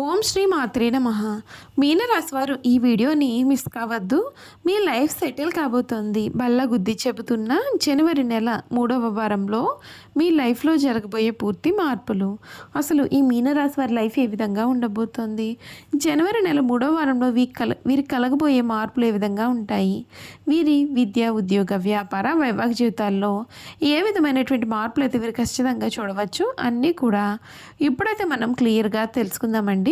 ఓం శ్రీ మాత్రే నమ. మీనరాశి వారు ఈ వీడియోని మిస్ కావద్దు. మీ లైఫ్ సెటిల్ కాబోతోంది. బల్ల గుద్ది చెబుతున్న జనవరి నెల మూడవ వారంలో మీ లైఫ్లో జరగబోయే పూర్తి మార్పులు. అసలు ఈ మీనరాశి వారి లైఫ్ ఏ విధంగా ఉండబోతోంది? జనవరి నెల మూడవ వారంలో వీ కల వీరు కలగబోయే మార్పులు ఏ విధంగా ఉంటాయి? వీరి విద్య ఉద్యోగ వ్యాపార వైవాహిక జీవితాల్లో ఏ విధమైనటువంటి మార్పులు అయితే వీరు ఖచ్చితంగా చూడవచ్చు? అన్నీ కూడా ఇప్పుడైతే మనం క్లియర్గా తెలుసుకుందామండి.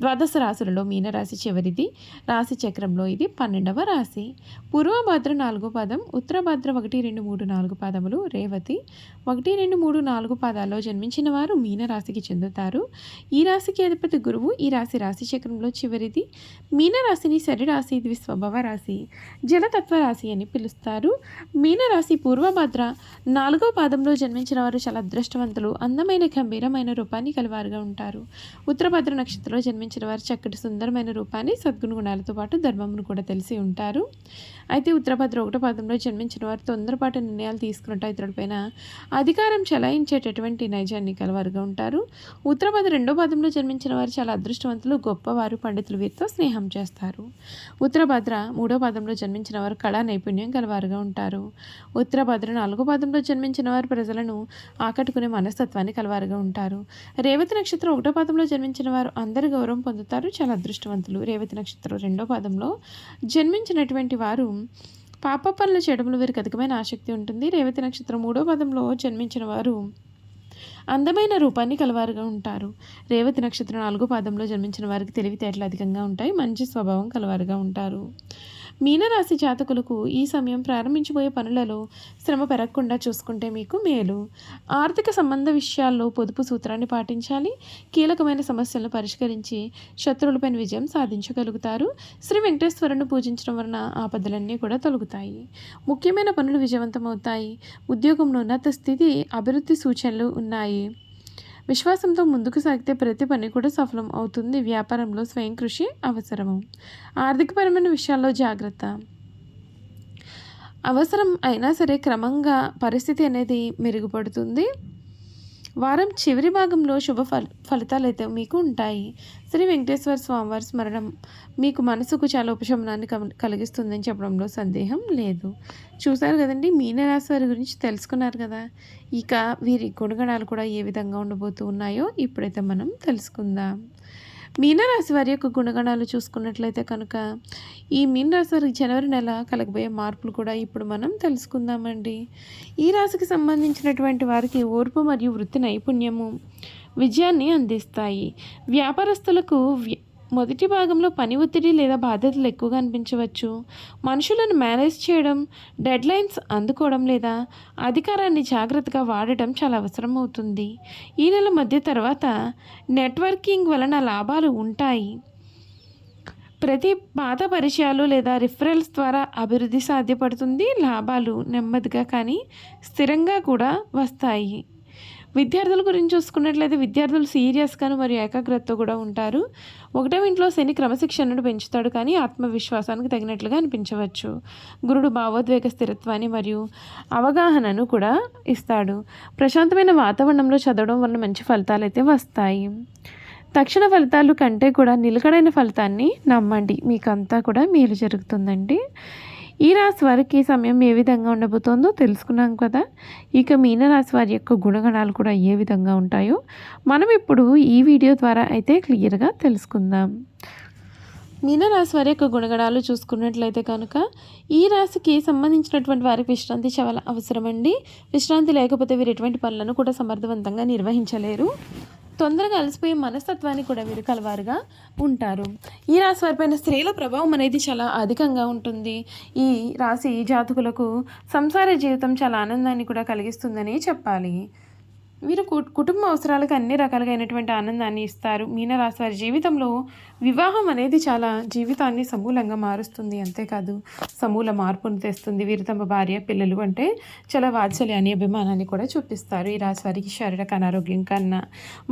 ద్వాదశ రాశులలో మీనరాశి చివరిది రాశి చక్రంలో ఇది పన్నెండవ రాశి. పూర్వభద్ర నాలుగో పాదం ఉత్తరభద్ర ఒకటి రెండు మూడు నాలుగు పాదములు రేవతి ఒకటి రెండు మూడు నాలుగు పాదాల్లో జన్మించిన వారు మీనరాశికి చెందుతారు. ఈ రాశికి అధిపతి గురువు ఈ రాశి రాశి చక్రంలో చివరిది. మీనరాశిని శరీరాశి ఇది స్వభావ రాశి జలతత్వ రాశి అని పిలుస్తారు. మీనరాశి పూర్వభద్ర నాలుగో పాదంలో జన్మించిన వారు చాలా అదృష్టవంతులు అందమైన గంభీరమైన రూపాన్ని కలివారుగా ఉంటారు. ఉత్తరభద్ర నక్షత్రంలో జన్మించిన వారు చక్కటి సుందరమైన రూపాన్ని సద్గుణ గుణాలతో పాటు ధర్మమును కూడా తెలిసి ఉంటారు. అయితే ఉత్తరభద్ర ఒకటో పదంలో జన్మించిన వారు తొందరపాటు నిర్ణయాలు తీసుకున్నట్టు ఇతరులపైన అధికారం చెలాయించేటటువంటి నైజాన్ని కలవారుగా ఉంటారు. ఉత్తరభద్ర రెండో పాదంలో జన్మించిన వారు చాలా అదృష్టవంతులు గొప్పవారు పండితులు వీరితో స్నేహం చేస్తారు. ఉత్తరభద్ర మూడో పదంలో జన్మించిన వారు కళా నైపుణ్యం కలవారుగా ఉంటారు. ఉత్తరభద్ర నాలుగో పాదంలో జన్మించిన వారు ప్రజలను ఆకట్టుకునే మనస్తత్వాన్ని కలవారుగా ఉంటారు. రేవతి నక్షత్రం ఒకటో పాదంలో జన్మించిన వారు అందరి గౌరవం పొందుతారు. చాలా అదృష్టవంతులు. రేవతి నక్షత్రం రెండో పాదంలో జన్మించినటువంటి వారు పాప పనులు చేయడంలో వీరికి అధికమైన ఆసక్తి ఉంటుంది. రేవతి నక్షత్రం మూడో పదంలో జన్మించిన వారు అందమైన రూపాన్ని కలవారుగా ఉంటారు. రేవతి నక్షత్రం నాలుగో పాదంలో జన్మించిన వారికి తెలివితేటలు అధికంగా ఉంటాయి. మంచి స్వభావం కలవారుగా ఉంటారు. మీనరాశి జాతకులకు ఈ సమయం ప్రారంభించబోయే పనులలో శ్రమ పెరగకుండా చూసుకుంటే మీకు మేలు. ఆర్థిక సంబంధ విషయాల్లో పొదుపు సూత్రాన్ని పాటించాలి. కీలకమైన సమస్యలను పరిష్కరించి శత్రువులపైన విజయం సాధించగలుగుతారు. శ్రీ వెంకటేశ్వరుని పూజించడం వలన ఆపదలన్నీ కూడా తొలగుతాయి. ముఖ్యమైన పనులు విజయవంతమవుతాయి. ఉద్యోగంలో ఉన్నత స్థితి అభివృద్ధి సూచనలు ఉన్నాయి. విశ్వాసంతో ముందుకు సాగితే ప్రతి పని కూడా సఫలం అవుతుంది. వ్యాపారంలో స్వయం కృషి అవసరము. ఆర్థికపరమైన విషయాల్లో జాగ్రత్త. అవసరం అయినా సరే క్రమంగా పరిస్థితి అనేది మెరుగుపడుతుంది. వారం చివరి భాగంలో శుభ ఫల ఫలితాలు అయితే మీకు ఉంటాయి. శ్రీ వెంకటేశ్వర స్వామివారి స్మరణం మీకు మనసుకు చాలా ఉపశమనాన్ని కలిగిస్తుందని చెప్పడంలో సందేహం లేదు. చూశారు కదండి మీనరాశి వారి గురించి తెలుసుకున్నారు కదా. ఇక వీరి గుణగణాలు కూడా ఏ విధంగా ఉండబోతూ ఉన్నాయో ఇప్పుడైతే మనం తెలుసుకుందాం. మీనరాశి వారి యొక్క గుణగణాలు చూసుకున్నట్లయితే కనుక ఈ మీనరాశి వారికి జనవరి నెల కలగబోయే మార్పులు కూడా ఇప్పుడు మనం తెలుసుకుందామండి. ఈ రాశికి సంబంధించినటువంటి వారికి ఓర్పు మరియు వృత్తి నైపుణ్యము విజయాన్ని అందిస్తాయి. వ్యాపారస్తులకు మొదటి భాగంలో పని ఒత్తిడి లేదా బాధ్యతలు ఎక్కువగా అనిపించవచ్చు. మనుషులను మేనేజ్ చేయడం డెడ్లైన్స్ అందుకోవడం లేదా అధికారాన్ని జాగ్రత్తగా వాడటం చాలా అవసరం అవుతుంది ఈ నెల మధ్య తర్వాత నెట్వర్కింగ్ వలన లాభాలు ఉంటాయి. ప్రతి పాత పరిచయాలు లేదా రిఫరల్స్ ద్వారా అభివృద్ధి సాధ్యపడుతుంది లాభాలు నెమ్మదిగా కానీ స్థిరంగా కూడా వస్తాయి. విద్యార్థుల గురించి చూసుకున్నట్లయితే విద్యార్థులు సీరియస్గాను మరియు ఏకాగ్రతతో కూడా ఉంటారు. ఒకటో ఇంట్లో శని క్రమశిక్షణను పెంచుతాడు కానీ ఆత్మవిశ్వాసానికి తగినట్లుగా అనిపించవచ్చు. గురుడు భావోద్వేగ స్థిరత్వాన్ని మరియు అవగాహనను కూడా ఇస్తాడు. ప్రశాంతమైన వాతావరణంలో చదవడం వల్ల మంచి ఫలితాలు అయితే వస్తాయి. తక్షణ ఫలితాలు కంటే కూడా నిలకడైన ఫలితాన్ని నమ్మండి. మీకంతా కూడా మేలు జరుగుతుందండి. ఈ రాశి వారికి సమయం ఏ విధంగా ఉండబోతోందో తెలుసుకున్నాం కదా. ఇక మీనరాశి వారి యొక్క గుణగణాలు కూడా ఏ విధంగా ఉంటాయో మనం ఇప్పుడు ఈ వీడియో ద్వారా అయితే క్లియర్గా తెలుసుకుందాం. మీనరాశి వారి యొక్క గుణగణాలు చూసుకున్నట్లయితే కనుక ఈ రాశికి సంబంధించినటువంటి వారికి విశ్రాంతి చాలా అవసరమండి. విశ్రాంతి లేకపోతే వీరు ఎటువంటి పనులను కూడా సమర్థవంతంగా నిర్వహించలేరు. తొందరగా అలసిపోయే మనస్తత్వాన్ని కూడా వీరు కలవారుగా ఉంటారు. ఈ రాశి వారిపైన స్త్రీల ప్రభావం అనేది చాలా అధికంగా ఉంటుంది. ఈ రాశి జాతకులకు సంసార జీవితం చాలా ఆనందాన్ని కూడా కలిగిస్తుందని చెప్పాలి. వీరు కుటుంబ అవసరాలకు అన్ని రకాలుగా అయినటువంటి ఆనందాన్ని ఇస్తారు. మీనరాశి వారి జీవితంలో వివాహం అనేది చాలా జీవితాన్ని సమూలంగా మారుస్తుంది. అంతేకాదు సమూల మార్పును తెస్తుంది. వీరు తమ భార్య పిల్లలు అంటే చాలా వాత్సల్యాన్ని అభిమానాన్ని కూడా చూపిస్తారు. ఈ రాశి వారికి శారీరక అనారోగ్యం కన్నా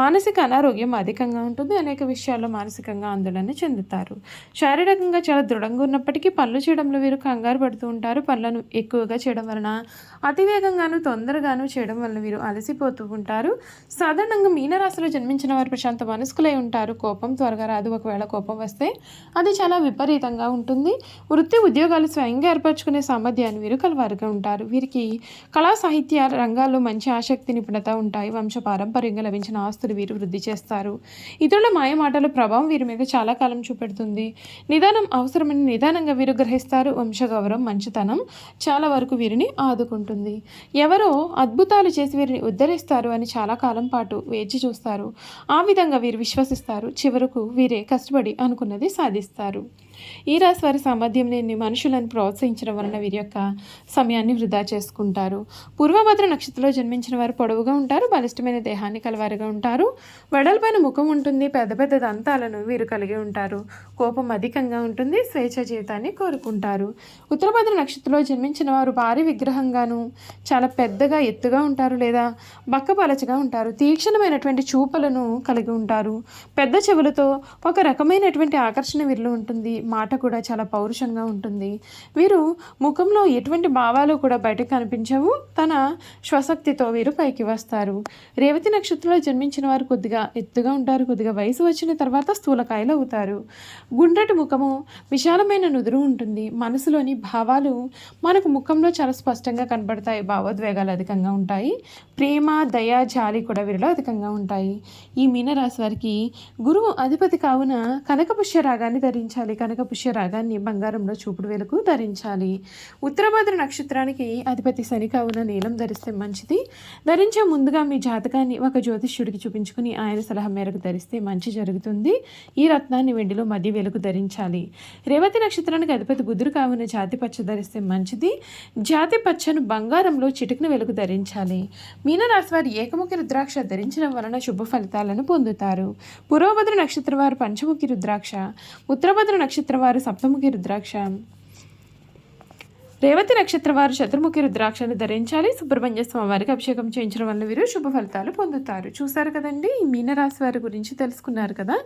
మానసిక అనారోగ్యం అధికంగా ఉంటుంది. అనేక విషయాల్లో మానసికంగా ఆందోళన చెందుతారు. శారీరకంగా చాలా దృఢంగా ఉన్నప్పటికీ పనులు చేయడంలో వీరు కంగారు పడుతూ ఉంటారు. పనులను ఎక్కువగా చేయడం వలన అతివేగంగాను తొందరగాను చేయడం వలన వీరు అలసిపోతూ ఉంటారు. సాధారణంగా మీనరాశిలో జన్మించిన వారు ప్రశాంత మనస్కులై ఉంటారు. కోపం త్వరగా రాదు. ఒకవేళ కోపం వస్తే అది చాలా విపరీతంగా ఉంటుంది. వృత్తి ఉద్యోగాలు స్వయంగా ఏర్పరచుకునే సామర్థ్యాన్ని వీరు కలవారుగా ఉంటారు. వీరికి కళా సాహిత్య రంగాల్లో మంచి ఆసక్తి నిపుణత ఉంటాయి. వంశ పారంపర్యంగా లభించిన ఆస్తులు వీరు వృద్ధి చేస్తారు. ఇతరుల మాయ మాటల ప్రభావం వీరి మీద చాలా కాలం చూపెడుతుంది. నిదానం అవసరమని నిదానంగా వీరు గ్రహిస్తారు. వంశగౌరవం మంచితనం చాలా వరకు వీరిని ఆదుకుంటుంది. ఎవరో అద్భుతాలు చేసి వీరిని ఉద్ధరిస్తారు. అని చాలా కాలం పాటు వేచి చూస్తారు. ఆ విధంగా వీరు విశ్వసిస్తారు. చివరకు వీరే కష్టపడి అనుకున్నది సాధిస్తారు. ఈ రాశి వారి సామర్థ్యం లేని మనుషులను ప్రోత్సహించడం వలన వీరి యొక్క సమయాన్ని వృధా చేసుకుంటారు. పూర్వభద్ర నక్షత్రంలో జన్మించిన వారు పొడవుగా ఉంటారు బలిష్టమైన దేహాన్ని కలవారుగా ఉంటారు. వెడల్పైన ముఖం ఉంటుంది పెద్ద పెద్ద దంతాలను వీరు కలిగి ఉంటారు. కోపం అధికంగా ఉంటుంది స్వేచ్ఛ జీవితాన్ని కోరుకుంటారు. ఉత్తరభద్ర నక్షత్రంలో జన్మించిన వారు భారీ విగ్రహంగాను చాలా పెద్దగా ఎత్తుగా ఉంటారు లేదా బక్కపలచగా ఉంటారు. తీక్షణమైనటువంటి చూపలను కలిగి ఉంటారు. పెద్ద చెవులతో ఒక రకమైనటువంటి ఆకర్షణ వీరిలో ఉంటుంది. మాట కూడా చాలా పౌరుషంగా ఉంటుంది. వీరు ముఖంలో ఎటువంటి భావాలు కూడా బయటకు కనిపించవు. తన స్వశక్తితో వీరు పైకి వస్తారు. రేవతి నక్షత్రంలో జన్మించిన వారు కొద్దిగా ఎత్తుగా ఉంటారు. కొద్దిగా వయసు వచ్చిన తర్వాత స్థూలకాయలు అవుతారు. గుండ్రటి ముఖము విశాలమైన నుదురు ఉంటుంది. మనసులోని భావాలు మనకు ముఖంలో చాలా స్పష్టంగా కనబడతాయి. భావోద్వేగాలు అధికంగా ఉంటాయి. ప్రేమ దయ జాలి కూడా వీరిలో అధికంగా ఉంటాయి. ఈ మీనరాశి వారికి గురువు అధిపతి కావున కనకపుష్య రాగాన్ని ధరించాలి. కనకపుష్య రాగాన్ని బంగారంలో చూపుడు వేలకు ధరించాలి. ఉత్తరభద్ర నక్షత్రానికి అధిపతి శని కావున నీలం ధరిస్తే మంచిది. ధరించే ముందుగా మీ జాతకాన్ని ఒక జ్యోతిష్యుడికి చూపించుకుని ఆయన సలహా మేరకు ధరిస్తే మంచి జరుగుతుంది. ఈ రత్నాన్ని వెండిలో మధ్య వెలుగు ధరించాలి. రేవతి నక్షత్రానికి అధిపతి బుద్ధుడు కావున జాతి పచ్చ ధరిస్తే మంచిది. జాతి పచ్చను బంగారంలో చిటికిన వెలుగు ధరించాలి. మీనరాశి వారి ఏకముఖి రుద్రాక్ష ధరించడం వలన శుభ ఫలితాలను పొందుతారు. పురోభద్ర నక్షత్రం వారు పంచముఖి రుద్రాక్ష. ఉత్తరభద్ర నక్షత్రం వారు సప్తముఖి రుద్రాక్ష రేవతి నక్షత్రవారు వారు రుద్రాక్షను ధరించాలి. సుబ్రహ్మణ్య స్వామి వారికి అభిషేకం చేయించడం వల్ల వీరు శుభ ఫలితాలు పొందుతారు. చూసారు కదండి? ఈ మీనరాశి వారి గురించి తెలుసుకున్నారు కదా?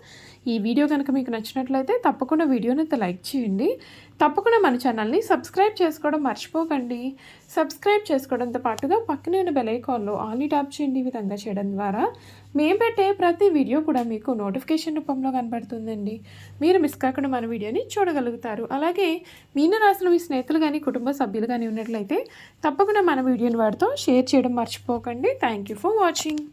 ఈ వీడియో కనుక మీకు నచ్చినట్లయితే తప్పకుండా వీడియోని అయితే లైక్ చేయండి. తప్పకుండా మన ఛానల్ని సబ్స్క్రైబ్ చేసుకోవడం మర్చిపోకండి. సబ్స్క్రైబ్ చేసుకోవడంతో పాటుగా పక్కనే ఉన్న బెల్ ఐకాన్లో ఆల్ని ట్యాప్ చేయండి ఈ విధంగా చేయడం ద్వారా. మేము పెట్టే ప్రతి వీడియో కూడా మీకు నోటిఫికేషన్ రూపంలో కనబడుతుందండి. మీరు మిస్ కాకుండా మన వీడియోని చూడగలుగుతారు. అలాగే మీనరాశిలో మీ స్నేహితులు కానీ కుటుంబ సభ్యులు కానీ ఉన్నట్లయితే తప్పకుండా మన వీడియోని వాడితో షేర్ చేయడం మర్చిపోకండి. Thank you for watching